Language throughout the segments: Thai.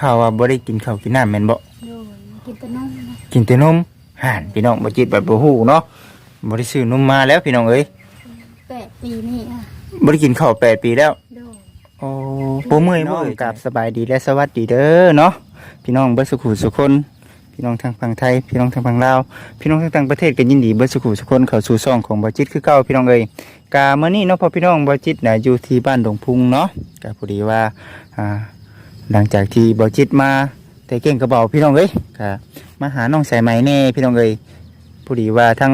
ข่าวว่าบ่ได้กินข้าวกินน้ำแม่นบ่โดยกินแต่นมนะกินแต่นมห่านพี่น้องบ่จิตแบบบ่ฮู้เนาะบ่ได้ซื้อนมมาแล้วพี่น้องเอ้ยแปดปีนี่อะบ่ได้กินข้าวแปดปีแล้ว โดย โอ้บ่เมื่อยบ่กับสบายดีและสวัสดีเด้อเนาะพี่น้องเบิดสุขุสุคน พี่น้องทางฝั่งไทย พี่น้องทางฝั่งลาว พี่น้องทางต่างประเทศก็ยินดีเบิดสุขุสุคนเข้าสู่ช่องของบ่จิตคือเก่าพี่น้องเอ้ยกามื้อนี้เนาะพอพี่น้องบ่จิตน่ะอยู่ที่บ้านดงพุงเนาะก็พอดีว่าอ่า หลังจากที่บ่จิตมาแต่เก่งกระเบาพี่น้องเอ้ยก็มาหาน้องสายไหมแน่พี่น้องเอ้ยพอดีว่าทั้ง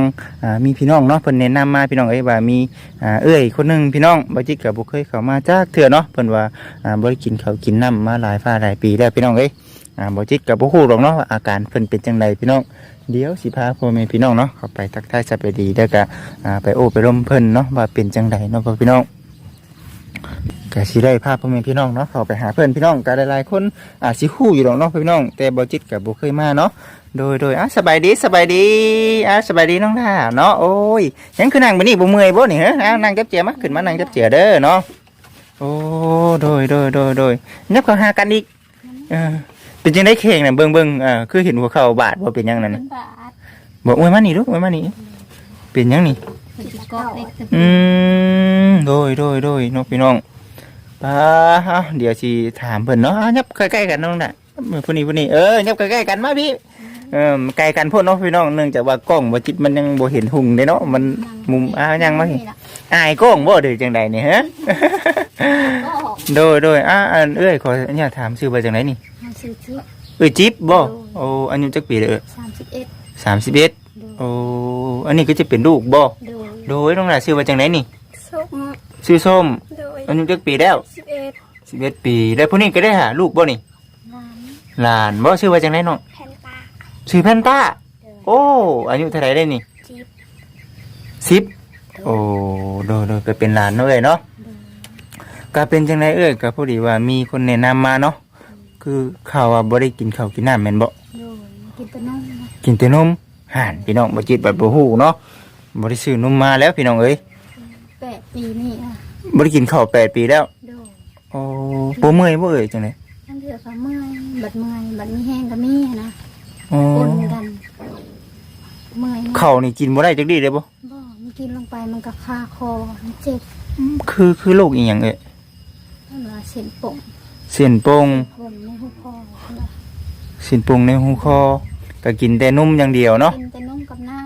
มีพี่น้องเนาะเพิ่นแนะนำมาพี่น้องเอ้ยว่ามีอ่าเอ้ยคนหนึงพี่น้องบ่จิตก็บ่เคยเขามาจักเทื่อเนาะเพิ่นว่าบ่ได้กินเขากินน้ำมาหลายฟ้าหลายปีแล้วพี่น้องเอ้ยบ่จิตกับบ่ฮู้หรอกเนาะว่าอาการเพิ่นเป็นจังไดพี่น้องเดี๋ยวสิพาพ่อแม่พี่น้องเนาะเข้าไปทักทายสวัสดีแล้วก็ไปโอ้ไปร่มเพิ่นเนาะว่าเป็นจังไดเนาะพ่อพี่น้อง ก็สิได้พาพ่อแม่พี่น้องเนาะเข้าไปหาเพิ่นพี่น้องก็หลายๆคนอาจสิฮู้อยู่หรอกเนาะพี่น้อง แต่บ่จิตก็บ่เคยมาเนาะโดยโดยอะสบายดีสบายดีอะสบายดีน้องท่าเนาะโอ้ยยังคือนั่งบัดนี้บ่เมื่อยบ่นี่ฮะอะนั่งจับเจียมาขึ้นมานั่งจับเจียเด้อเนาะโอ้โดยโดยโดยโดยนับเขาหากันอีกเออเป็นจังได้เข่งน่ะเบิ่งเบิ่งอ่าคือเห็นหัวเข่าบาดว่าเป็นหยังนั่นเป็น่ะนบาทบอกไว้มานี่ลูกไว้มานี่เป็นหยังนี่เป็นกอกเล็กแต่อืมโดยโดยโดยน้องพี่น้อง ป้าเอ้าเดี๋ยวสิถามเพิ่นเนาะอะยับใกล้ๆกันน้องน่ะมือผู้นี้ผู้นี้เออยับใกล้ๆกันมาพี่เออใกล้กันพ่นเนาะพี่น้องเนื่องจากว่ากล้องบ่จิตมันยังบ่เห็นหุ่งเด้เนาะมันมุมอ้าวยังมาพี่อายกล้องบ่เด้อจังใดนี่ฮะ ก็ออกโดยโดยอ่าอันเอ้ยขออนุญาตถามชื่อว่าจังไหนนี่มาซื้อชุดเอ้ยจิ๊บบ่โอ้อายุจักปีเลยสามสิบเอ็ดสามสิบเอ็ดโดยโอ้อันนี้ก็จะเป็นลูกบ่โดยโดยน้องหลานชื่อว่าจังไหนนี่ ส้มชื่อส้มโดย อายุจักปีแล้วสิบเอ็ดสิบเอ็ดปี แล้วพวกนี้ก็ได้หาลูกบ่นี่ล้านหลานบ่ชื่อว่าจังไหนน้องแผ่นตาชื่อแพนต้าโดยโอ้อายุเท่าไหร่ได้นี่จีบสิบโอ้โดยโดยก็เป็นหลานเนาะเอ้ยเนาะโดยก็เป็นจังไหนเอ้ยก็พอดีว่ามีคนแนะนำมาเนาะคือข่าวว่าบ่ได้กินข้าวกินน้ำแม่นบ่ โดยกินแต่นมนะกินแต่นมห่านพี่น้องบ่จิตแบบบ่ฮู้เนาะบ่ได้ซื้อนมมาแล้วพี่น้องเอ้ยแปดปีนี่อะ บ่ได้กินข้าวแปดปีแล้วโดยโอ้บ่เมื่อยบ่เอ่ยจังได๋ทั้งเถื่อก็เมื่อยบัดเมื่อยบัดมีแห้งก็มีนะอ๋อปนกันเมื่อยนะข้าวนี่กินบ่ได้จักดีเลยบ่บ่มันกินลงไปมันก็คาคอมันเจ็บคือคือโรคอีหยังเอ่ยนั่นว่าเส้นป่งเส้นโปงผมในหูคอนั่นล่ะเส้นโปงในหูคอก็กินแต่นมอย่างเดียวเนาะกินแต่นมกับน้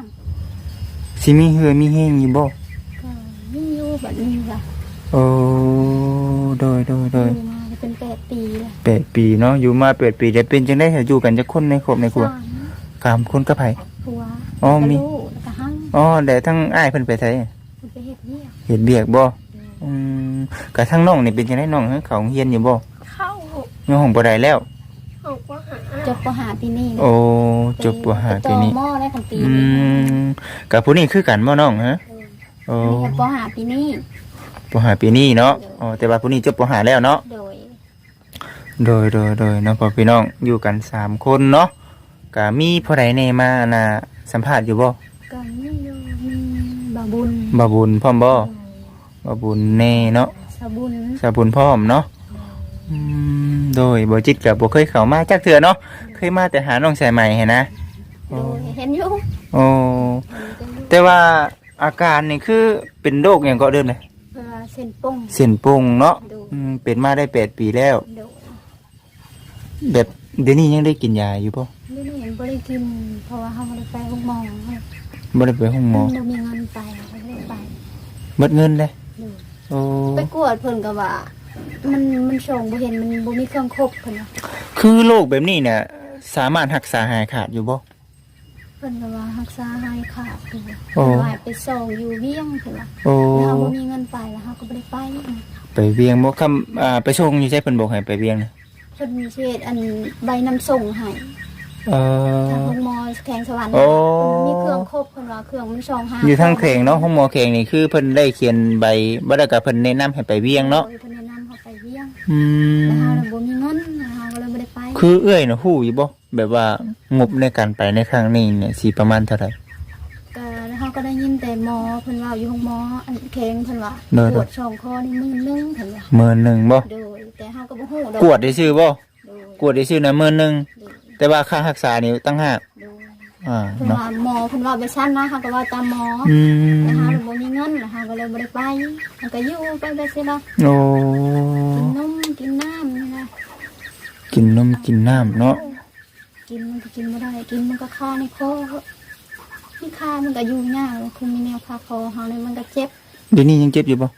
สิมีเหือมีแห้งอยู่บ่ำก็มีอยู่แบบนี้ล่ะโอ้โดยโดยโดยอยู่มาจะเป็นแปดปีแล้วแปดปีเนาะอยู่มาแปดปีได้เป็นจังได๋อยู่กันจักคนในครอบในครัวสามกามคนกับไผ ผัวอ๋อมี แล้วก็ลูกแล้วก็หั่งอ๋อแต่ทั้งอ้ายเพิ่นไปไสคุณไปเฮ็ดเวียกเฮ็ดเบียกบ่อืมก็ทั้งน้องนี่เป็นจังได๋น้องเฮาเขาเฮียนอยู่บ่เข้ายังห้องบ่ได้แล้วหกว่าหาจบปหาปีนี้นะโอ้จบปหาปีนี้ไปต่อหม้อได้ทันปีอืนี้มกับผู้นี้คือกันบ่น้องฮะโอ้อันนี้ก็ปหาปีนี้ ปหาปีนี้เนาะอ๋อแต่ว่าผู้นี้จบปหาแล้วเนาะโดย โดยโดยโดยเนาะพ่อพี่น้องอยู่กันสามคนเนาะก็มีผู้ใดแน่มาน่ะสัมภาษณ์อยู่บ่ก็มีอยู่มีบาบุญบ่บุญพร้อมบ่บ่บุญแน่เนาะสาบุญสาบุญพร้อมเนาะอืมโดยบ่จิตก็บ่เคยเข้ามาจักเทื่อเนาะเคยมาแต่หาน้องสายใหม่เห็นนะโดยเห็นอยู่โอ้แต่ว่าอาการนี่คือเป็นโรคหยังก็เดิมเลย เวลาเส้นป่งเส้นปุงเนาะโดยอืมเป็นมาได้แปดปีแล้ว โดยแบบเดี๋ยวนี้ยังได้กินยาอยู่ป่ะไม่ได้เห็นบ่ได้กิน เพราะว่าเขาบ่ได้ไปห้องหมอบ่ได้ไปห้องหมอบ่มีเงินไปเขาบ่ได้ไปเบิดเงินเลยโดยโอ้ไปกวดเพิ่นก็ว่า มันมันส่งบ่เห็นมันบ่มีเครื่องครบเพิ่นว่าคือโรคแบบนี้เนี่ยสามารถรักษาหายขาดอยู่บ่ เพิ่นก็ว่ารักษาให้ขาดอยู่โอ้เพิ่นว่าให้ไปส่งอยู่เวียงเพิ่นว่าโอ้แล้วเราบ่มีเงินไปแล้วเราก็บ่ได้ไปไปเวียงบ่คำอ่าไปส่งอยู่ใช่เพิ่นบอกให้ไปเวียงนะเพิ่นเฮ็ดอันใบนำส่งให้เอทางอ โรงหมอแขงสวรรค์โอ้ มีเครื่องครบเพิ่นว่าเครื่องมันส่งหาอยู่ทางแขงเนาะห้องหมอแขงนี่คือเพิ่นได้เขียนใบบ่ได้กับเพิ่นแนะนำให้ไปเวียงเนาะโดยเพิ่นแนะนำเขาไปเวียงอืแล้วเรามน่ะบ่มีเงินแล้วเราก็เลยบ่ได้ไปคือเอื้อยน่ะฮู้อยู่บ่ แบบว่างบในการไปในครั้งนี้เนี่ยสิประมาณเท่าไหร่ก็แล้วเขาก็ได้ยินแต่หมอเพิ่นว่าอยู่ห้องหมออันแข็งเพิ่นว่าโดย ปวดช่องคอนี่มื้อนึงเพิ่นว่าหมื่นหนึ่งบ่โดยแต่เฮาก็บ่ฮู้ดอกกวดได้ชื่อบ่โดยกวดได้ซื้อน่ะมื้อหนึงโดยแต่ว่าค่ารักษานี่ตั้งหากโดยอ่าเพิ่นเนาะว่าหมอเพิ่นว่าไปชั้นนะเขาก็ว่าตามหมออืมแต่หาบ่มีเงินแล้วหาก็เลยบ่ได้ไปมันก็อยู่ไปไปสิล่ะโอ้กินนมกินน้ำนี่นะกินนมกินน้ำเนาะ กินมันก็กินไม่ได้ กินมันก็คาในคอที่คามันก็อยู่ยากคือมีแนวคาคอเฮาเลยมันก็เจ็บเดี๋ยวนี้ยังเจ็บอยู่บ่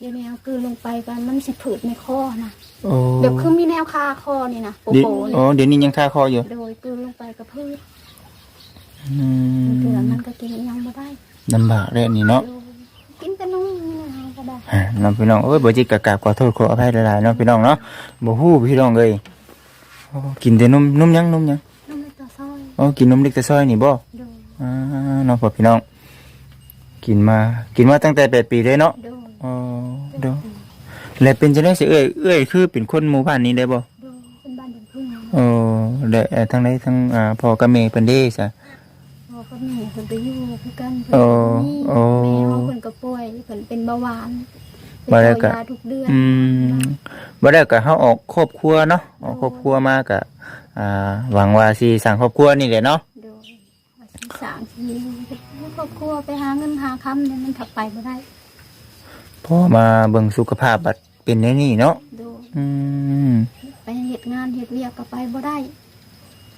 เดี๋ยวนี้เอากลืนลงไปกันมันสิผืดในคอนะโอ้แบบคือมีแนวคาคอนี่นะโปเดี๋ยวโปโอ้นี่เดี๋ยวนี้ยังคาคออยู่โดยกลืนลงไปก็พืดอืมเกลือมันก็กินอิหยังไม่ได้ลำบากเลยอันนี่เนาะโดยกินแต่นมนี่นะก็ได้อ่าน้องพี่น้องเอ้ยบ่จิกกะกราบขอโทษขออภัยหลายๆเนาะพี่น้องเนาะบ่ฮู้พี่น้องเอ้ยโอ้กินแต่นมนมหยังนมหยังนมในตัวซ อยโอ้กินนมเล็กแต่ซอยนี่บ่โดยอ่าน้องพ่อพี่น้อง กินมา กินมาตั้งแต่แปดปีเลยเนาะโดยอ๋อเด้อแล้วเป็นจังได๋สิเอ้ยเอ้ยคือเป็นคนหมู่บ้านนี้ได้บ่โดยเป็นบ้านเด็กพึ่งนะโอ้แล้วเอ่อทางใดทางอ่าพ่อกับแม่เพิ่นเด้ซะพอก็แม่เพิ่นไปอยู่คือกันเพิ่นโอ้ก็มีโอ้แม่เฮาเพิ่นก็ป่วยเพิ่นเป็นเบาหวานไปบ่ได้ก็ ยาทุกเดือนอืมบ่ได้ก็เฮาออกครอบครัวเนาะออกครอบครัวมาก็ อ่าหวังว่าสิสร้างครอบครัวนี่แหละเนาะโดยว่าสิสร้างชีวิตให้ครอบครัวไปหาเงินหาคำเนี่ยมันถับไปบ่ได้ พอมาเบิ่งสุขภาพบัดเป็นแนวนี้เนาะโดยอืมไปเฮ็ดงานเฮ็ดเวียกก็ไปบ่ได้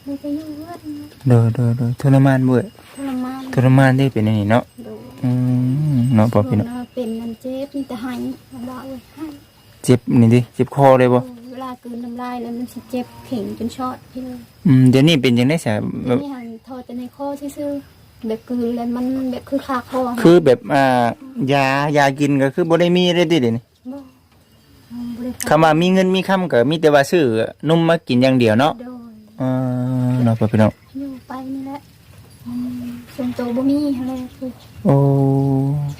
เลยไปอยู่เรือนโดยโดยโดยทรมานเว้ยทรมานทรมานได้เป็นแนวนี้เนาะโดยอืมเนาะพ่อพี่น้องเวลาเป็นมันเจ็บมีแต่หายลำบากเว้ยให้เจ็บนี่ดิเจ็บคอเลยบ่เวลากลืนน้ำลายแล้วมันสิเจ็บเข่งจนช็อตพี่เลยอืมเดี๋ยวนี้เป็นจังได๋ซะแบบนี่หันทอแต่ในคอซื่อๆแบบกลืนแล้วมันแบบคือคาคอคือแบบอ่ายายากินก็คือบ่ได้มีเลยติเดี๋ยวนี้บ่อืมบ่ได้คำว่ามีเงินมีคำก็มีแต่ว่าซื้อนมมากินอย่างเดียวเนาะโดยเออเนาะพ่อพี่น้องอยู่ไปนี่แหละอืมส่วนตัวบ่มีอะไรคือ โอ้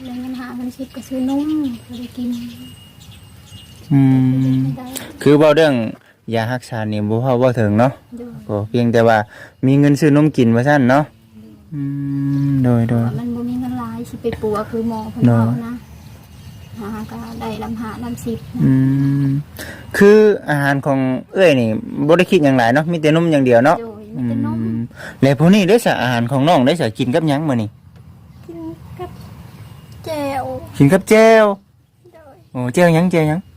แล้วเงินหามันสิบก็ซื้อนมก็ได้กิน อืมไม่ได้คือเว้าเรื่องยารักษานี่บ่เฮาบ่ถึงเนาะดูก็เพียงแต่ว่ามีเงินซื้อนมกินว่าซั่นเนาะอืมโดยโดยว่ามันบ่มีเงินหลายสิไปปัวคือหมอเพิ่นเนาะ เอานะหาก็ได้ลำหาลำสิบนะอืมคืออาหารของเอ้ยนี่บ่ได้คิดหยังหลายเนาะมีแต่นมอย่างเดียวเนาะโดยอืมีแต่นมมแล้วพวกนี้ได้สะอาหารของน้องได้สะกินกับหยังมื้อนี่กินกับแจวกินกับแจ่วโดยโอ้แจ่วหยังแจ่วหยังแจวผัก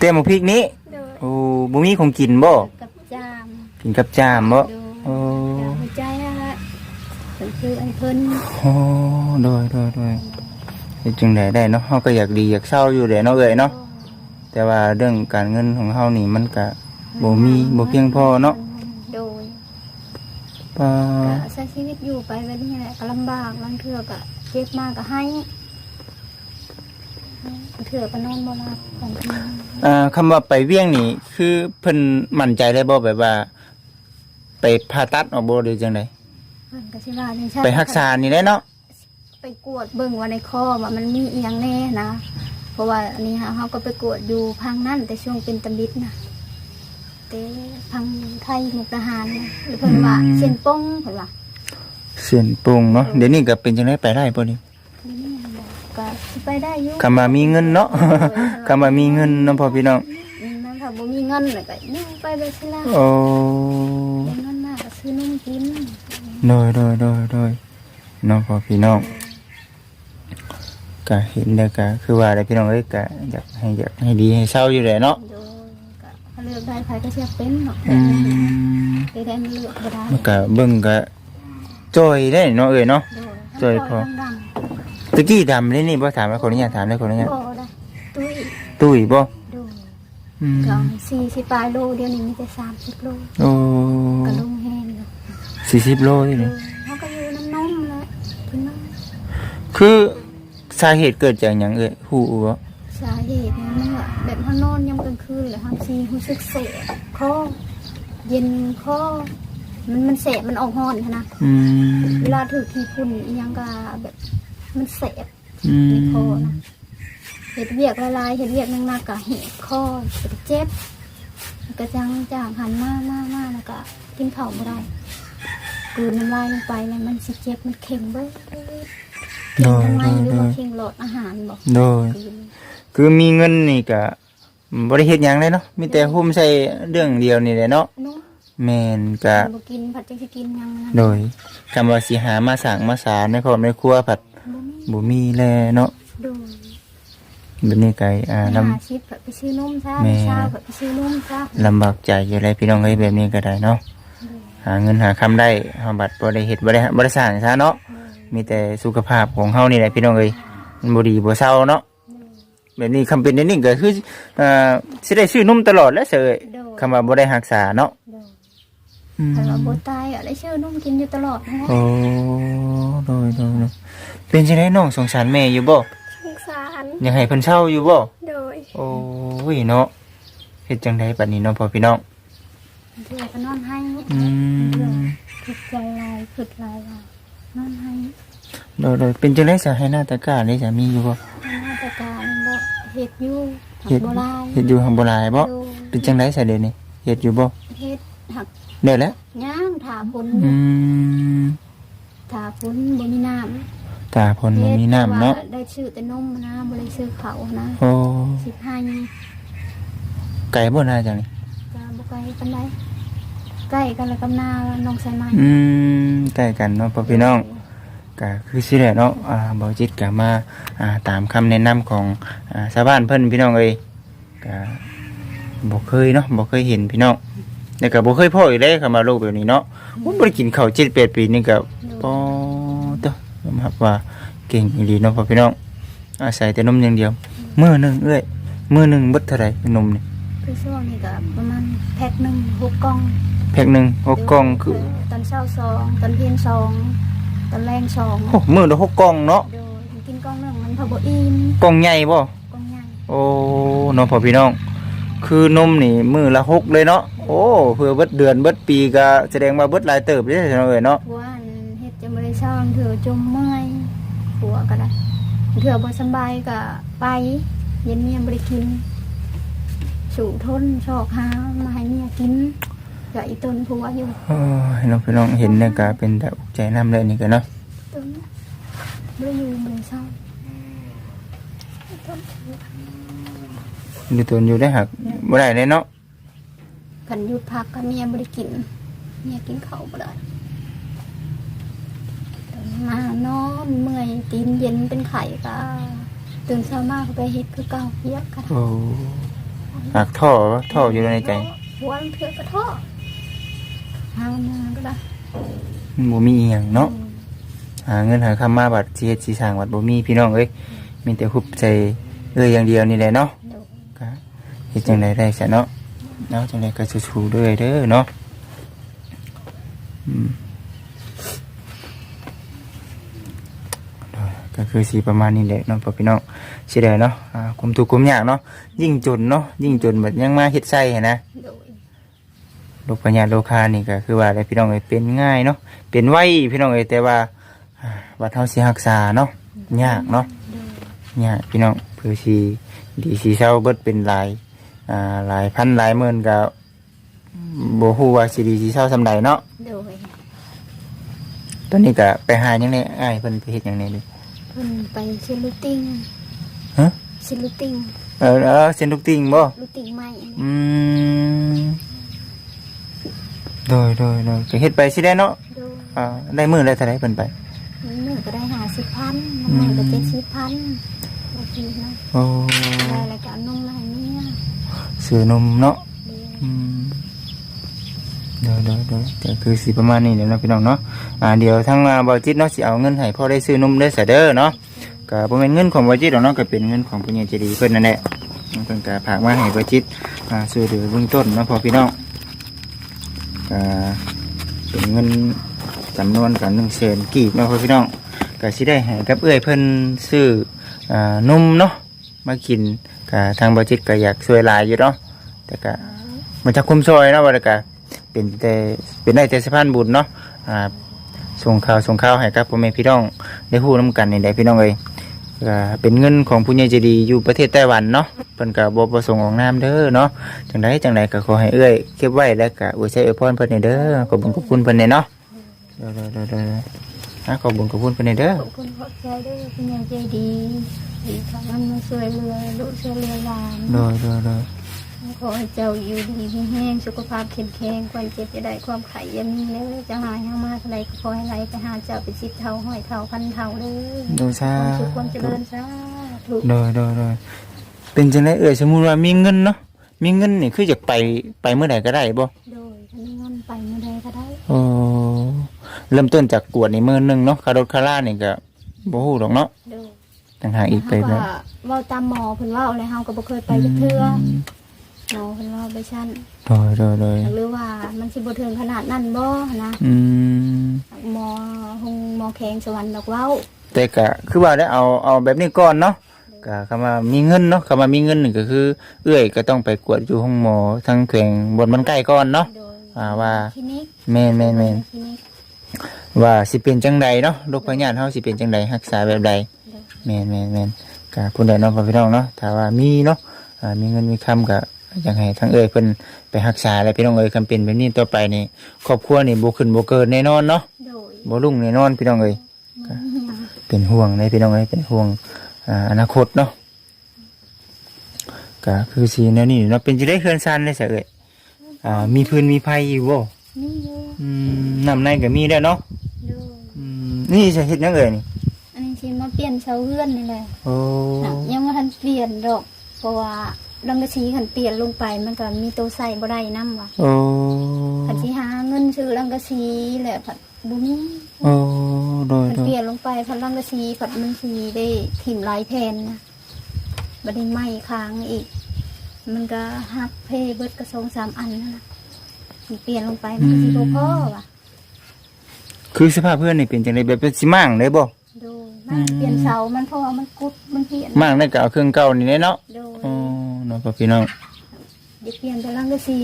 ที่แหละแจ่วหมูพริกนี้ โดยโอ้บ่มีของกินบ่ กับจามกินกับจามบ่ โดยโอ้จามหัวใจอะฮะเพิ่นคือไอ้เพิ่นโอ้โดยโดยโดยเฮ็ดจังไดได้เนาะเฮาก็อยากดีอยากเศร้าอยู่แหละเนาะเอ้ยเนาะ แต่ว่าเรื่องการเงินของเฮานี่มันก็บ่มีบ่เพียงพอเนาะโดยปาก็ใช้ชีวิตอยู่ไปแบบนี้แหละก็ลำบากบางเทื่อก็เจ็บมากก็ให้บาง เทื่อก็นอนบ่หลับบางทีอ่าคำว่าไปเวียงนี่ คือเพิ่นมั่นใจได้บ่แบบว่า ไปผ่าตัดออกบ่หรือจังไดเพิ่นก็สิว่าจังซั่นไปรักษานี่แหละเนาะไปกวดเบิ่งว่าในคอว่ามันมีอีหยังแน่นะ เพราะว่าอันนี้ฮะเขาก็ไปกวดอยู่พังนั่นแต่ช่วงเป็นตำบิดนะแต่พังไทยมุกดาหารนะหรือเพิ่นว่าเส้นป้งเพิ่นว่าเสียนปรุงเนาะเดี๋ยวนี้ก็เป็นจังไดไปได้บ่นี่นี่ ก็สิไปได้อยู่คำว่ามีเงินเนาะ คำว่ามีเงินเนาะพ่อพี่น้องอืมนั่นถ้าบ่มีเงินแล้วก็อยู่ไปแบบสิล่ะโอ้ได้เงินมากก็ซื้อนมกินโดยโดยโดยโดยน้องพ่อพี่น้องก็เห็นแล้วก็คือว่าได้พี่น้องเอ้ยก็อยากให้อยากให้ดีให้เศร้าอยู่แหละเนาะโดยก็เขาเลือกได้ใครก็เสียเป็นเนาะอืมได้ได้มันเลือกบ่ได้มันก็เบิ่งก็จอยได้เนาะเอ้ยเนาะ โดยจอยพอดัง ตะกี้ดำเลยนี่บ่ถามแล้วคนนี้อยากถามแล้วคนนี้ๆบ่ได้ตุ้ยตุ้ยบ่ดูอืมก็สี่สิบปลายโลเดี๋ยวนี้มีแต่สามสิบโลโอ้กระลุงแห้งอยู่สี่สิบโลนี่เอเลอยเขาก็อยู่น้ำนมเลยกินนมคือสาเหตุเกิดจากหยังเอ้ยฮู้บ่สาเหตุเนี่ยมันว่าแบบเขานอนยามกลางคืนหรือทำซีรู้สึกเสะคอเย็นคอมันมันเสะมันออกห้อนนะ อืม嗯เวลาถือทีพุ่นอิหยังก็แบบ มันเสะอืในมคอนะเห็ดเวียกละลายเห็ดเวียกนักๆก็เห็ดคอเจ็บกระจังจางหันมากมากมากแล้วก็กินข้าวไม่ได้กลืนน้ำลายลงไปแล้วมันสิเจ็บมันเค็งเบ้อโดเค็งยทำไมโดยหรือโดว่ายเค็งหลอดอาหารบอกโดยกลืนคือมีเงินนี่ก็อืมบ่ได้เฮ็ดหยังเลยเนาะมีแต่หุ้มใส่เรื่องเดียวนี่แหละเนาะนุ่มแม่นก็บ่กินผัดจังสิกินหยังนะ โดยคำว่าสิหามาสร้างมาสารในครอบในครัวผัด บ่มีบ่มีแลเนาะโดยแบบนี้ก็อ่าลำ หาชิปผัดไปซื้อนมซะแม่ เช้าผัดไปซื้อนมซะลำบากใจอยู่เลยพี่น้องเอ้ยแบบนี้ก็ได้เนาะหาเงินหาคำได้เฮาบัดบ่ได้เฮ็ดบ่ได้บ่ได้สร้างซะเนาะมีแต่สุขภาพของเฮานี่แหละพี่น้องเอ้ยมันบ่ดีบ่เศร้าเนาะแบบนี้คำเป็นอันนี้ก็คือเอ่อสิได้ซื้อนมตลอดแล้วเสยโดยคำว่าบ่ได้รักษาเนาะโดยอืมถ้าว่าบ่ตายอะได้ซื้อนมกินอยู่ตลอดนะโอ้โดยโดยโดย เป็นจังไดน้องสงสารแม่อยู่บ่สงสารอยากให้เพิ่นเช่าอยู่บ่โดยโอ้ยเนาะเฮ็ดจังไดบัดนี้เนาะพ่อพี่น้องเพื่อก็นอนให้อืมผิดใจลายผิดลายว่านอนให้โดยโดยเป็นจังไดสาให้หน้าตะกร้านี่จะมีอยู่บ่มาตรการบ่เฮ็ดอยู่เฮ็ดโบราณเฮ็ดอยู่ทางโบราณบ่โดยเป็นจังไดซะเดี๋ยวนี้เฮ็ดอยู่บ่เฮ็ดหักได้แล้วย่างถาฝนอืมถาฝนบ่มีน้ำ ตาพลบ่มีน้ำเนาะฮ็ดแต่ว่ได้ชื่อแต่นมนะบ่ได้ชื่อเขานะโอ้สิบห้านี่ไก่บ่น่าจังนี่ก็บ่ไกลปานใดใกล้กันแล้วกับนาน้องสายไหมอืมใกล้กันเนาะพ่อพี่น้องก็คือสิแหละเนาะอ่าเบาจิตก็มาอ่าตามคำแนะนำของอ่าชาวบ้านเพิ่นพี่น้องเอ้ยก็บ่เคยเนาะบ่เคยเห็นพี่น้องแล้วก็บ่เคยพ่ออีกเลยคำว่าโรคแบบนี้เนาะผมบ่ได้กินข้าว7 8ปีนี่ก็ปอเตอ ยอมรับว่าเก่งอีหลีเนาะพ่อพี่น้อง อาศัยแต่นมอย่างเดียวมื้อหนึงเอ้ยมื้อหนึงเบิดเท่าไหร่นมนี่คือช่วงนี้ก็ประมาณแพ็คหนึงหกกล่องแพ็คหนึงหกกล่องคือตอนเช้าสองตอนเย็นสองตอนแรงสองโอ้มื้อละหกกล่องเนาะโดยกินกล่องหนึงมันพอบ่อิ่มกล่องใหญ่บ่กล่องใหญ่โอ้น้องพ่อพี่น้อง คือนมนี่มือละหกเลยเนาะโอ้เพื่อเบิดเดือนเบิดปีก็แสดงว่าเบิดหลายเติบเลยเนาะเอ้ยเนาะผัวอันเฮ็ดจะ บ่ได้ซ่อนเถือจมเมื่อยผัวก็ได้เถือบ่สำบายก็ไปเย็นเมียบ่ได้กิน สู่ทนชอกหามาให้เมียกินก็อีต้นผัวอยู่โอ้ยน้องพี่น้องเห็นเนี่ยก็เป็นแต่อกใจน้ำเลยนี่ก็เนาะต้นบ่ได้อยู่บ่ได้เศร้าดูตัวอยู่ได้หักบ่ได้เลยเนาะกันหยุดพักก็เมียบ่ได้กินเมียกินข้าวบ่ได้ตื่น มานอนเมื่อยตีนเย็นเป็นไข้ก็ตื่นเช้ามาก็ไปเฮ็ดคือเก่าเพียกกันโอ้หักท่อวะท่ออยู่ในใจหัวมันเถือกกระท้อหามาก็ได้มันบ่มีอีหยังเนาะหาเงินหาคำมาบัดสิเฮ็ดสิสร้างบัดบ่มีพี่น้องเอ้ยมีแต่คุบใจเอ้ยอย่างเดียวนี่แหละเนาะเดี๋ยวก็เฮ็ดจังไดได้ซะเนาะเนาะจังไดก็สู้ๆเด้อเด้อเนาะอืม ก็คือสีประมาณนี้แหละเนาะพ่อพี่น้องสิได้เนาะอ่าคุมทุกข์คุมยากเนาะยิ่งจนเนาะยิ่งจนแบบยังมาเฮ็ดไส้หั้นนะเดี๋ยวโรคปัญญาโลคานี่ก็คือว่าอะไรพี่น้องเอ้ยเป็นง่ายเนาะเป็นไวพี่น้องเอ้ยแต่ว่าอ่าบัดเฮาสิรักษาเนาะยากเนาะเดี๋ยวเนี่ยพี่น้องเพื่อสีดีสีเศร้าเบิดเป็นหลายอ่าหลายพันหลายหมื่นก็บ่ฮู้ว่าสิดีสีเศร้าสำใดเนาะเดี๋ยวตอนนี้ก็ไปหาหยังไงอ้ายเพิ่นไปเฮ็ดหยังไงดิเพิ่นไปซื้อลูกติ้งฮะซื้อลูกติ้งเออเออเส้นทุกติ่งบ่ลูกติ้งใหม่อืมโดยโดยโดยก็เฮ็ดไปสิได้เนาะเดี๋ยวอ่าได้มื้อละเท่าไหร่เพิ่นไปหนึ่งก็ได้หาสิบพันหนึ่งก็เจ็ดสิบพันบางทีนะโอ้ได้รายการนมอะไรเนี่ยซื้อนมเนาะเดี๋ยวอืม เดี๋ยวเดี๋ยวเดี๋ยวก็คือสิประมาณนี้เดี๋ยวนะพี่น้องเนาะอ่าเดี๋ยวทางอ่าบอจิตเนาะสิเอาเงินให้พ่อได้ซื้อนมได้เสยเด้อเนาะก็บ่แม่นเงินของบอจิตหรอกเนาะก็เป็นเงินของผู้ใหญ่ใจดีเพิ่นนั่นแหละเพิ่นก็ฝากมาให้บอจิตอ่าซื้อเหลือเบื้องต้นเนาะพ่อพี่น้องก็เป็นเงินจำนวนกัน1แสนกีบเนาะพ่อพี่น้องก็สิได้ให้กับเอื้อยเพิ่นซื้ออ่านมเนาะมากินก็ทางบอจิตก็อยากช่วยหลายอยู่เนาะแต่ก็มันจะคุ้มซอยเนาะบริการ เป็นแต่เป็นได้แต่สะพานบุญเนาะอ่าส่งข่าวส่งข่าวให้กับพ่อแม่พี่น้องได้ฮู้นํกันนี่ได้พี่น้องเอ้ยก็เป็นเงินของผู้ใหญ่ใจดีอยู่ประเทศไต้หวันเนาะเพิ่นก็บ่ประสงค์ออกนามเด้อเนาะจังไดจังไดก็ขอให้เอื้อยเก็บไว้แล้วก็อวยใช้อวยพรเพิ่นนี่เด้อขอบคุณขอบคุณเพิ่นนี่เนาะเด้อๆๆนะขอบคุญขอบคุณเพิ่นเด้อขอบคุณขอบใจด้วยเป็นอย่างใจดีดีทำมันมาช่วยเรือลูกช่วยเรือหลานโดยโดยโดย ขอให้เจ้าอยู่ดีมีแห้งสุขภาพเข้มแข็งความเจ็บจะได้ความไข่อยังมีแล้วจะหายยังมาเท่าไรก็ขอให้ไหลไปหาเจ้าเป็นสิบเท่าห้อยเท่าพันเท่าเลยโดยซาความสุขความเจริญซาถูกโดยโดยโดยเป็นจังไดเอ่ยสมมุติว่ามีเงินเนาะมีเงินนี่คืออยากไปไปเมื่อใดก็ได้บ่โดยถ้ามีเงินไปเมื่อใดก็ได้โอ้เริ่มต้นจากกวดนี่มื้อหนึงเนาะค่ารถค่าล่านี่ก็บ่ฮู้ดอกเนาะโดยต่างหากอีกไปเพแบราะบว่าเว่าตามหมอเพิ่นเว่าอะไรเฮาก็บ่เคยไปจักเทื่อ หมอเพิ่นเว่าไปชั้นโดยโดยโดยหรือว่ามันสิบ่ถึงขนาดนั้นบ่นะอืมหมอหงหมอแข็งสวรรค์ดอกเว้า แต่ก็คือว่าได้เอาเอาแบบนี้ก่อนเนาะก็คำว่ามีเงินเนาะคำว่ามีเงินนี่ก็คือ เอื้อยก็ต้องไปกวดอยู่ห้องหมอทางแขวงบนมันใกล้ก่อนเนาะโดยอ่าว่าคลินิกแม่นแม่นแม่นคลินิกว่าสิเป็นจังใดเนาะโรคพยาธิเฮาสิเป็นจังใดรักษาแบบใดแม่นแม่นแม่นก็ผู้ใดเนาะพ่อพี่น้องเนาะถ้าว่ามีเนาะอ่ามีเงินมีคำก็ อยากให้ทั้งเอ้ยเพิ่นไปรักษาแล้วพี่น้องเอ้ยคำเป็นแบบนี้ต่อไปนี่ครอบครัวนี่บ่ขึ้นบ่เกินแน่นอนเนาะโดยบ่รุ่งแน่นอนพี่น้องเอ้ยเป็นห่วงในพี่น้องเอ้ยเป็นห่วงอ่าอนาคตเนาะก็คือสีแนวนี้เนาะเป็นจะได้เคลื่อนซันได้เสยเอ้ยอ่ามีพื้นมีไผอยู่บ่นี่อยู่อืมน้ำในก็มีได้วเนาะโดยอืมนี่จะเฮ็ดหยังเอ้ยนี่อันนี้สิมาเปลี่ยนเสาเฮือนนี่แหละโอ้น่ะยังบ่ทันเปลี่ยนดอกเพราะว่า ดังกะชีคันเปลี่ยนลงไปมันก็มีตัวใส่บ่ได้นำว่ะโอ้คันสิหาเงินซื้อดังกะชีแหละผัดบ่มีโอ้โดยมันโดยเปลี่ยนลงไปผัดดังกะชีผัดมันสิได้ถิ่มหลายแผ่นนะบ่ได้ไหม้ค้างอีก มันก็หักเพเบิดก็2-3อันนั่นน่ะมันเปลี่ยนลงไปมันก็สิบ่พอว่ะคือสภาพเพื่อนนี่เป็นจังไดแบบเป็นสิมั่งได้บ่โดยมันเปลี่ยนเสามันเพราะว่ามันกุดมันเปลี่ยนมั่งได้ก็เอาเครื่องเก่านี่แหละเนาะโดยโอ้ เนาะพ่อพี่น้องเดี๋ยวเปลี่ยนเป็นรังกะสี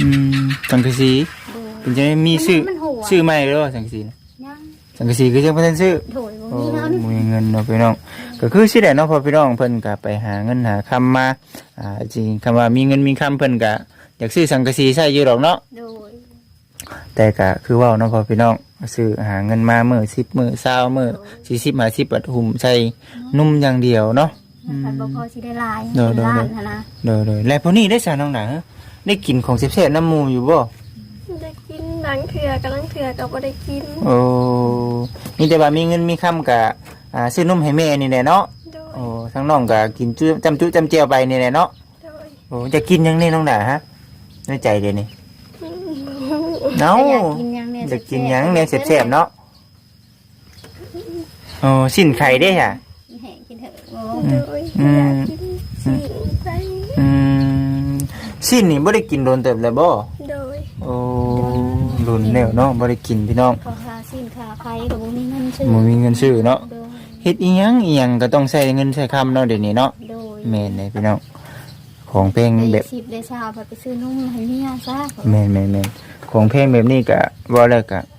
อืมสังกะสีโดย เป็นจังไดมีชื่อมันหัว ชื่อใหม่เด้อสังกะสีน่ะยังสังกะสีคือจังบ่ทันชื่อ โดยบ่โอ้มีเฮานี่มีเงินเนาะพี่น้องก็คือสิได้เนาะพอพี่น้องเพิ่นก็ไปหาเงินหาคำมาอ่าจริงคำว่ามีเงินมีคำเพิ่นก็อยากซื้อสังกะสีใช้อยู่ดอกเนาะโดยแต่ก็คือเว้าเนาะพอพี่น้องซื้อหาเงินมามื้อ10มื้อ20มื้อ40 50บาทหุ่มใส่นุ่มอย่างเดียวเนาะ คันบ่พอสิได้หลายโดยเป็นโดยล้านนะนะโดยๆแล้วพวกนี้ได้ซะน้องหนาได้กินของแซ่บๆน้ำหมูอยู่บ่ได้กินหลังเถื่อกับหลังเถื่อกับบ่ได้กิน โอ้มีแต่ว่ามีเงินมีคำก็อ่าซื้อนมให้แม่นี่แหละเนาะโดย โอ้ทั้งน้องก็กินจุจำจุจำเจียวไปนี่แหละเนาะโดยโอ้จะกินหยังนี่น้องดาฮะในใจเดี๋ยวนี้อืมเนาแต่อยากกินหยังเนี่ยจะกินหยังเนี่ยแซ่บๆเนาะโอ้สิ้นไข่ได้ค่ะ โอ้โดยอืมอยากกินสิ่งไปอืมสิ้นนี่บ่ได้กินโดนเติบเลยบ่โดยโอ้รุนแล้วเนาะบ่ได้กินพี่น้องขอค่าสิ้นค่าไข่ก็บ่มีเงินซื้อบ่มีเงินซื้อเนาะโดยเฮ็ดอีหยังอีหยังก็ต้องใช้เงินใช้คำเนาะเดี๋ยวนี้เนาะโดยแม่นเลยพี่น้องของเพลงได้แบบสิบได้ชาไปไปซื้อนมให้เมียซะแม่นแม่นแม่นของเพลงแบบนี้ก็ว่าแล้วก็อืม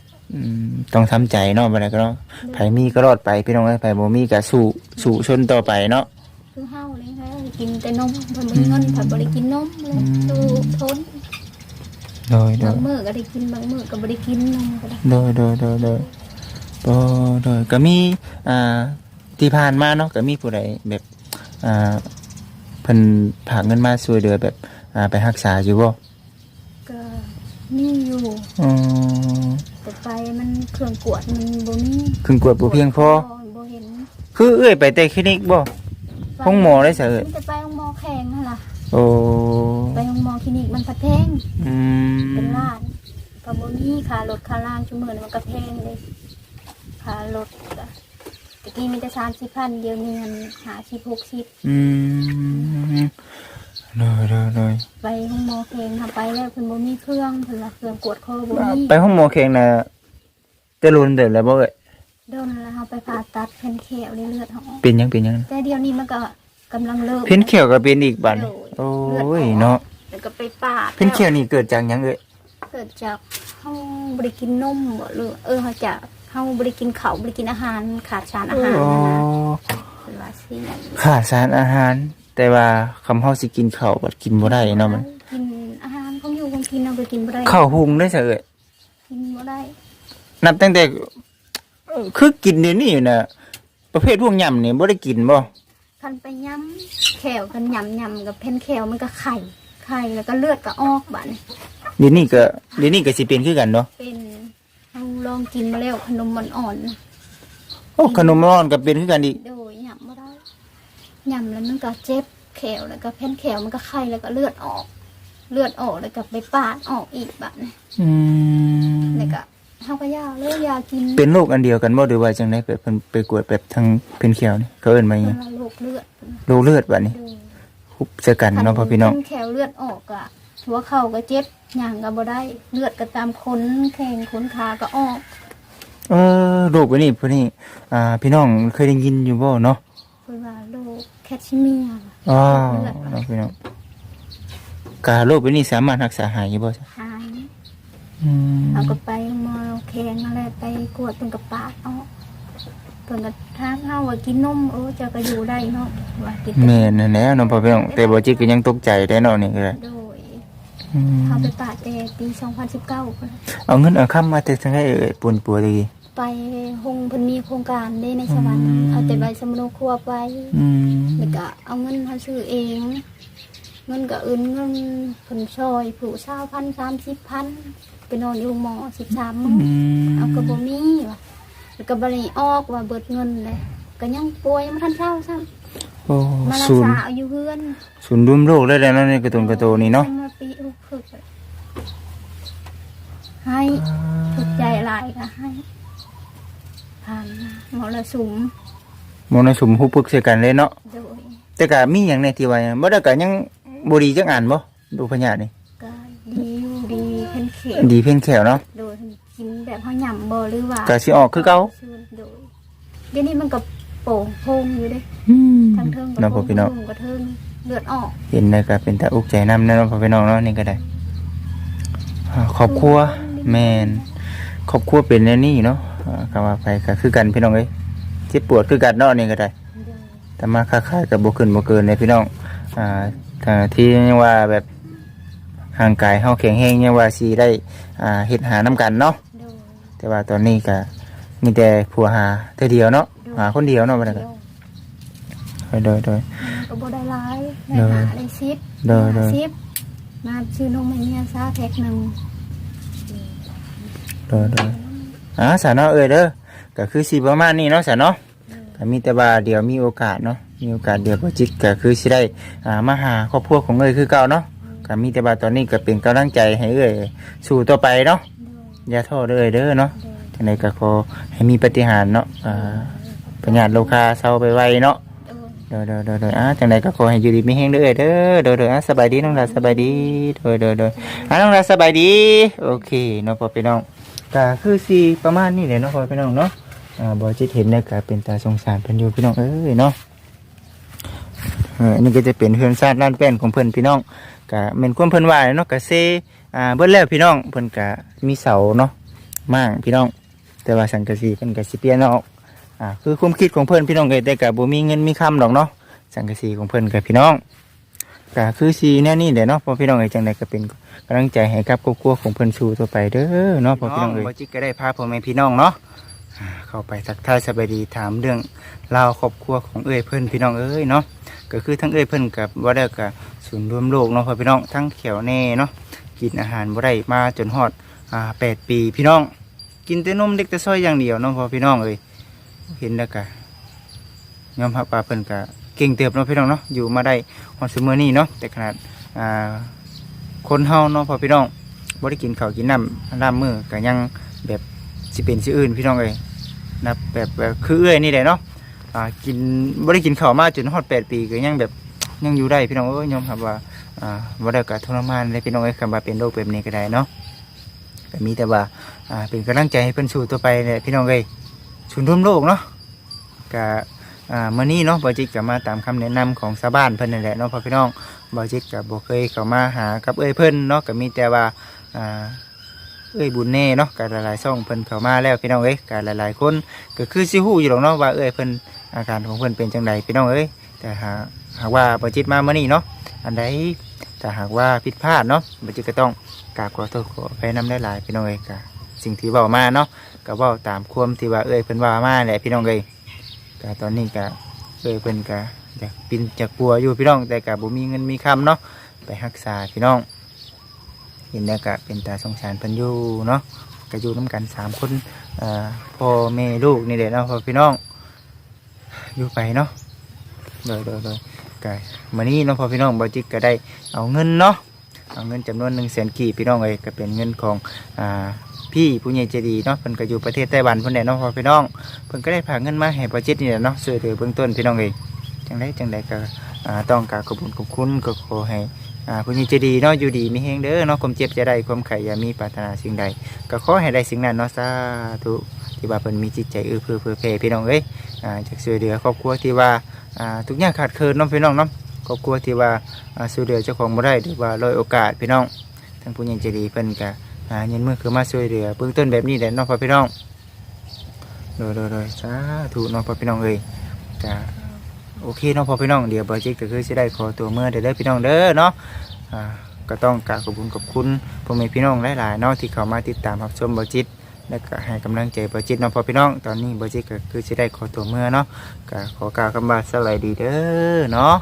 ต้องทำใจเนาะบ่ได้ก็เนาะไผมีก็รอดไปพี่น้องเอ้ยไผบ่มีก็สู้สู้ชนต่อไปเนาะคือเฮาเลยค่ะกินแต่นมเพิ่นบ่มีเงินเพิ่นบ่ได้กินนมเลยสู้ทนโดยโดบายงมื้อก็ได้กินบางมื้อก็บ่ได้กินนมก็ได้โดยโดยโดยโดยโดยโดยก็มีอ่าที่ผ่านมาเนาะก็มีผู้ใดแบบอ่าเพิ่นฝากเงินมาช่วยเหลือแบบอ่าไปรักษาอยู่บ่ก็มีอยู่อืม แต่ไปมันเครื่องกวดมันบ่มีครึ่งกวดบ่เพียงพอ บ่เห็นคือเอ้ยไปแต่คลินิกบ่ห้องหมอได้ซะเอ้ยมันจะไปห้องหมอแข็งนั่นล่ะโอ้ไปห้องหมอคลินิกมันก็แพงอืมเป็นล้านก็บ่มีค่ารถค่าล่างชั่วโมงมันก็แพงเลยค่ารถก็ตะกี้มีแต่30,000เดี๋ยวนี้มัน50 60อืม โดยโดยโดยไปห้องหมอแข็งทำไปแล้วเพิ่นบ่มีเครื่องเพิ่นว่าเครื่องกวดคอบ่มีไปห้องหมอเข่งน่ะจะรุนเดิมแล้วบ่เอ้ยโดนแล้วเอาไปผ่าตัดเพิ่นแขวในเลือดออกเป็นหยังเป็นหยังแต่เดี๋ยวนี้มันก็กำลังเลิกเพ้นเขียวก็เป็นอีกบัดนี้โอ้ยเนาะแล้วก็ไปปาดเพ้นเขียวนี่เกิดจากหยังเอ้ยเกิดจากเฮาบ่ได้กินนมบ่หรือเออเฮาจะเฮาบ่ได้กินข้าวบ่ได้กินอาหารขาดสารอาหารโอ้นะนะเป็นว่าสิขาดสารอาหาร แต่ว่าคำเฮาสิกินข้าวบัดกินบ่ได้เนาะมันกินอาหารของอยู่ของกินเอาไปกินบ่ได้ข้าวหุงได้ซะเอ้ยกินบ่ได้ นับตั้งแต่เออคือกินเดี๋ยวนี้น่ะประเภทพวกยำนี่บ่ได้กินบ่คันไปย้ำแขวกันยำยำกับเพนแขวมันก็ไข่ไข่แล้วก็เลือดก็ออกบัดนี้เดี๋ยวนี้ก็เดี๋ยวนี้ก็สิเป็นคือกันเนาะเป็นเอาลองกินมาแล้วขนมมันอ่อนนะโอ้ขนมร้อนก็เป็นคือกันอีกโดยยำไม่ได้ ยำแล้วมันก็เจ็บแขวแล้วก็เพนแขวมันก็ไข่แล้วก็เลือดออก เลือดออกแล้วก็ไปปาดออกอีกบัดนี้อืมแล้วก็เฮาก็ยาเลิกยากินเป็นโรคอันเดียวกันบ่หรือว่าจังได๋แบบเพิ่นไปกวดแบบทางเป็นเขียวนี่เขาเอิ้นมาหยังเวลาโรคเลือดโรคเลือดบัดนี้โดยคุบใส่กันเนาะพ่อพี่น้องเพนแขวเลือดออกอะหัวเข่าก็เจ็บย่างก็บ่ได้เลือดก็ตามขนแข้งขนขาก็ออก เออโรคอันนี้พวกนี้อ่าพี่น้องเคยได้ยินอยู่บ่เนาะเพิ่นว่า โรคแคทชิเมียอ๋อเนาะพี่น้องกาโรคอันนี้สามารถรักษาหายอยู่บ่จ๊ะหายอืมเอาก็ไปหมอแข้งอะไรไปกวดเป็นกระปาดออกเพิ่นก็ถามเฮาว่ากินนมเออเจะก็อยู่ได้เนาะว่ากินแม่นนั่นแหละเนาะพ่อพี่น้องแต่บ่จิตก็ยังตกใจได้เนาะนี่ก็ได้โดยอืมเขาไปปาดแต่ปี 2019พุ่นเอาเงินเอาคำมาแต่ทางไหนเอ่ยปวนปัวตะกี้ ไปหงเพิ่นมีโครงการได้ในสวรรค์อืมเอาแต่ใบสมุนครัวไปอืมแล้วก็เอาเงินเขาซื้อเองเงินก็อื่นเงินผลชอยผู้เช่าพันสามสิบพันไปนอนอยู่หมอสิบสามมื้ออืมเอากระบมีว่ะแล้วก็บริออกว่าเบิดเงินเลยก็ยังป่วยยังไม่ทันเช่าซ้โอ้ำมารักศูนย์ษาเอาอยู่เพื่อนศูนย์รวมโรคได้แล้วเนาะในกระตุนกระโตนี่เนาะมาปีลูกฝึกเลยให้ถูกใจหลายก็ให้ ผ่านมาหมอระสุมมรสุมฮู้ปึกใส่กันเลยเนาะโดยแต่ก็มีหยังในที่ว่าบ่ได้ก็ยังบ่ดีจักอันบ่ดูพญาตินี่ก็ดีอยู่ดีเพิ่นเข็มดีเพ่นแขวเนาะโดยกินแบบเขาหย่ำบ่หรือว่าก็สิออกคือเก่าโดยเดี๋ยวนี้มันก็โป่งโพงอยู่เด้อืมทั้งเทิงก็เนาะพ่อพี่น้อง โป่งก็เทิงเลือดออก เห็นแล้วก็เป็นตาอุกใจนำเนาะพ่อพี่น้องเนาะนี่ก็ได้อ่าครอบครัวแม่นครอบครัวเป็นแนวนี้เนาะ อ่าก็ว่าไปก็คือกันพี่น้องเอ้ยเจ็บปวดคือกันเนาะนี่ก็ได้โดยแต่มาค้าขายกับบ่ขึ้นบ่เกินเลยพี่น้องอ่าถ้าที่ยังว่าแบบห่างกายเฮาแข็งแรงยังว่าสิได้อ่าเฮ็ดหานํกันเนาะโดยแต่ว่าตอนนี้ก็มีแต่ผัวหาเท่าเดียวเนาะหาคนเดียวเนาะบัดนั้นเดีก็ยวโดยโดยมันก็บ่ได้หลายได้โดยหาได้ซิปโดยโดย ซิปมาซื้อนมให้เมียซะแพ็คหนึง โดยโดย อ่าสาเนาะเอ้ยเด้อก็คือสิประมาณนี้เนาะสาเนาะก็มีแต่ว่าเดี๋ยวมีโอกาสเนาะมีโอกาสเดี๋ยวบ่จิตก็คือสิได้อ่ามาหาครอบครัวของเอ้ยคือเก่าเนาะก็มีแต่ว่าตอนนี้ก็เป็นกำลังใจให้เอ้ยสู้ต่อไปเนาะโดยอย่าท้อเด้อเอ้ยเด้อเนาะโดยจังไดก็ขอให้มีปาฏิหารย์เนาะอ่าปัญญาโลคาเศร้าไปไวเนาะโดยเด้อเด้อเด้อเด้ออ่าจังไดก็ขอให้อยู่ดีมีแฮงเด้อเอ้ยเด้อเด้อเด้ออะสบายดีน้องดาสบายดีเด้อเด้อเด้ออะน้องดาสบายดี โอเคเนาะพ่อพี่น้อง ก็คือสิประมาณนี้แหละเนาะพ่อพี่น้องเนาะอ่าบ่จิตเห็นนี่ยก็เป็นตาสงสารเพิ่นอยู่พี่น้องเอ้ยเนาะเอออันนี้ก็จะเป็นเฮือนซาดร้านแป้นของเพิ่นพี่น้องก็แม่นความเพิ่นว่าเนาะก็เซอ่าเบิดแล้วพี่น้องเพิ่นก็มีเสาเนาะมางพี่น้อง แต่ว่าสังกะสีเพิ่นก็สิเปลี่ยนออกอ่าคือความคิดของเพิ่นพี่น้องเอ้ยแต่ก็บ่มีเงินมีคำดอกเนาะสังกะสีของเพิ่นกับพี่น้องก็คือสีแน่นี่แหละเนาะพอพี่น้องเอ้จังไดก็เป็น กำลังใจให้กับครอบครัวของเพิ่นสู่ต่อไปเด้อเนาะพอพี่น้องเอ้ยบ่จิกก็ได้พาพ่อแม่พี่น้องเนาะอ่าเข้าไปทักทายสบายดีถามเรื่องราวครอบครัวของเอ้ยเพิ่นพี่น้องเอ้ยเนาะก็คือทั้งเอ้ยเพิ่นกับว่าได้กับศูนย์รวมโลกเนาะพอพี่น้องทั้งเขียวแน่เนาะกินอาหารบ่ได้มาจนฮอดอ่าแปดปีพี่น้อง กินแต่นมเด็กแต่ซอยอย่างเดียวเนาะพอพี่น้องเอ้ยเห็นแล้วก็ยอมรับว่าเพิ่นก็เก่งเติบเนาะพี่น้องเนาะอยู่มาได้ฮอดซุมื้อนี้เนาะแต่ขนาดอ่า คนเฮาเนาะพอพี่น้องบ่ได้กินข้าวกินน้ำน้ำมือก็ยังแบบสิเป็นสิอื่นพี่น้องเอ้ยนับแบบแบบคือเอื้อยนี่แหละเนาะอ่ากินบ่ได้กินข้าวมาจนฮอด8ปีก็ยังแบบยังอยู่ได้พี่น้องเอ้ยยอมรับว่าอ่าบ่ได้ก็ทรมานเลยพี่น้องเอ้ยคำว่าเป็นโรคแบบนี้ก็ได้เนาะก็มีแต่ว่าอ่าเป็นกำลังใจให้เพิ่นสู้ต่อไปแหละพี่น้องเอ้ยชุนร่วมโลกเนาะก็อ่ามื่อนี้เนาะบอจิตก็มาตามคำแนะนำของชาวบ้านเพิ่นนั่นแหละเนาะพ่อพี่น้อง บอจิตก็บ่เคยเข้ามาหากับเอ้ยเพิ่นเนาะก็มีแต่ว่าอ่าเอ้ยบุญแน่เนาะก็หลายๆช่องเพิ่นเข้ามาแล้วพี่น้องเอ้ยก็หลายๆคนก็คือสิฮู้อยู่หรอกเนาะว่าเอ้ยเพิ่นอาการของเพิ่นเป็นจังไดพี่น้องเอ้ยแต่หากหากว่าบอจิตมาเมื่อนี้เนาะอันใดถ้าหากว่าผิดพลาดเนาะบอจิตก็ต้องกราบขอโทษขออภัยนำหลายๆพี่น้องเอ้ยก็สิ่งที่เว้ามาเนาะก็เว้าตามความที่ว่าเอ้ยเพิ่นว่ามาแหละพี่น้องเอ้ยก็ตอนนี้ก็เอ้ยเพิ่นก็ อยากปินจากปัวอยู่พี่น้อง แต่ก็บ่มีเงินมีคำเนาะไปรักษาพี่น้องเห็นแล้วก็เป็นตาสงสารเพิ่นอยู่เนาะก็อยู่นํกันสามคนอ่อพ่อแม่ลูกนี่แหละเนาะพ่อพี่น้องอยู่ไปเนาะโดยโดยโดยก็มื้อนี้เนาะพ่อพี่น้องบ่จิกก็ได้เอาเงินเนาะเอาเงินจำนวนหนึ่งแสนกีพี่น้องเอ้ยก็เป็นเงินของอ่าพี่ผู้ใหญ่ใจดีเนาะเพิ่นก็อยู่ประเทศไต้หวันเพิ่นแหละเนาะพ่อพี่น้องเพิ่นก็ได้ฝาเงินมาให้ประเจตนี่แหละเนาะช่วยเหลือเบื้องต้นพี่น้องเอ้ย จังไดจังไดก็ต้องกราบขอบคุณขอบคุณก็ขอให้ผู้ใหญ่ใจดีเนาะอยู่ดีมีแฮงเด้อเนาะความเจ็บจะได้ความไข่อย่ามีปรารถนาสิ่งใด ก็ขอให้ได้สิ่งนั้นเนาะสาธุที่ว่าเพิ่นมีจิตใจเอื้อเฟื้อเผื่อแผ่พี่น้องเอ้ยจากช่วยเหลือครอบครัวที่ว่าทุกอย่างขาดเคินเนาะพี่น้องเนาะครอบครัวที่ว่าช่วยเหลือเจ้าของบ่ได้หรือว่าลอยโอกาสพี่น้องทางผู้ใหญ่ใจดีเพิ่นก็หาเงินมือคือมาช่วยเหลือเบื้องต้นแบบนี้แหละน้องพ่อพี่น้องโดยโดยโดยสาธุน้องพ่อพี่น้องเอ้ยก็ โอเคเน้องพ่อพี่น้องเดี๋ยวบอร์จิกก็คือจะได้ขอตัวเมื่อเด้อเด้พี่น้องเด้อเนาะอ่าก็ต้องกราบขอบคุณขอบคุณพ่อแม่พี่น้องหลายๆเนาะที่เข้ามาติดตามรับชมบอร์จิตและก็ให้กำลังใจบอร์จิตเน้องพ่อพี่น้องตอนนี้บอร์จิตก็คือจะได้ขอตัวเมื่อเนาะก็ขอกล่าวคำบาสวัสดีเด้อเนาะ